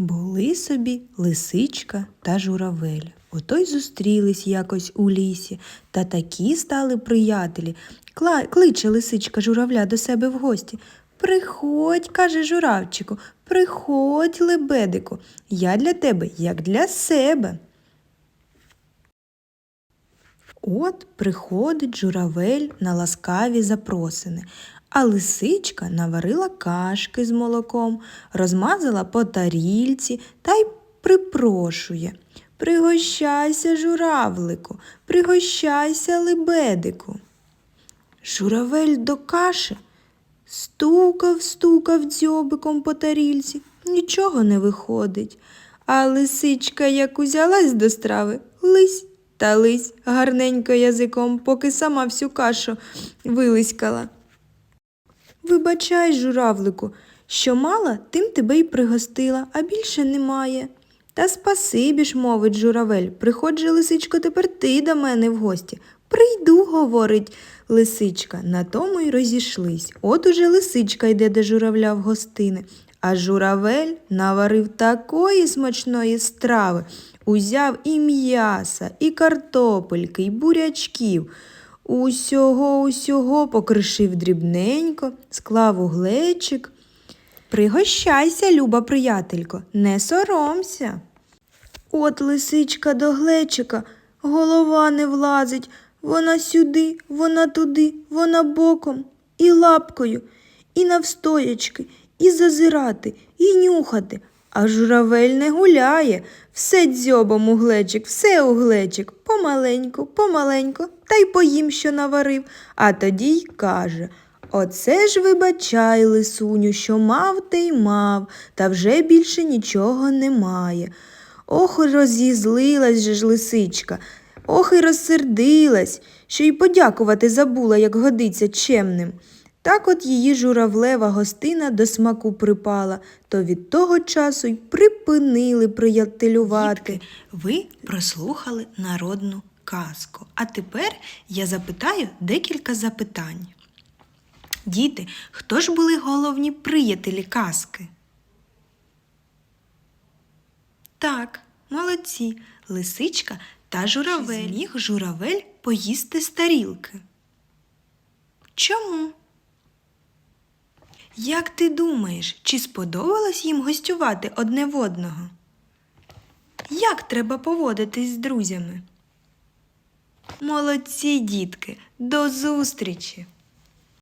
Були собі лисичка та журавель. Ото й зустрілись якось у лісі, та такі стали приятелі. Кла- кличе лисичка журавля до себе в гості. Приходь, каже журавчику, приходь, лебедику, я для тебе, як для себе. От приходить журавель на ласкаві запросини, а лисичка наварила кашки з молоком, розмазала по тарільці та й припрошує. Пригощайся, журавлику, пригощайся, лебедику. Журавель до каші стукав, стукав дзьобиком по тарільці, нічого не виходить. А лисичка як узялась до страви, лись та лись гарненько язиком, поки сама всю кашу вилиськала. Вибачай, журавлику, що мала, тим тебе й пригостила, а більше немає. Та спасибі ж, мовить журавель, приходь же, лисичко, тепер ти до мене в гості. Прийду, говорить лисичка, на тому й розійшлись. От уже лисичка йде до журавля в гостини, а журавель наварив такої смачної страви, узяв і м'яса, і картопельки, і бурячків. Усього, усього покришив дрібненько, склав у глечик. Пригощайся, люба приятелько, не соромся. От лисичка до глечика, голова не влазить, вона сюди, вона туди, вона боком, і лапкою, і навстоячки, і зазирати, і нюхати. А журавель не гуляє, все дзьобом у глечик, все у глечик, помаленьку, помаленьку, та й поїм, що наварив, а тоді й каже Оце ж вибачай, лисуню, що мав те й мав, та вже більше нічого немає. Ох, розізлилась же ж лисичка, ох і розсердилась, що й подякувати забула, як годиться чемним. Так от її журавлева гостина до смаку припала, то від того часу й припинили приятелювати. Ви прослухали народну казку. А тепер я запитаю декілька запитань. Діти, хто ж були головні приятелі казки? Так, молодці, лисичка та журавель. Чи зміг журавель поїсти з тарілки? Чому? Як ти думаєш, чи сподобалось їм гостювати одне в одного? Як треба поводитись з друзями? Молодці, дітки, до зустрічі!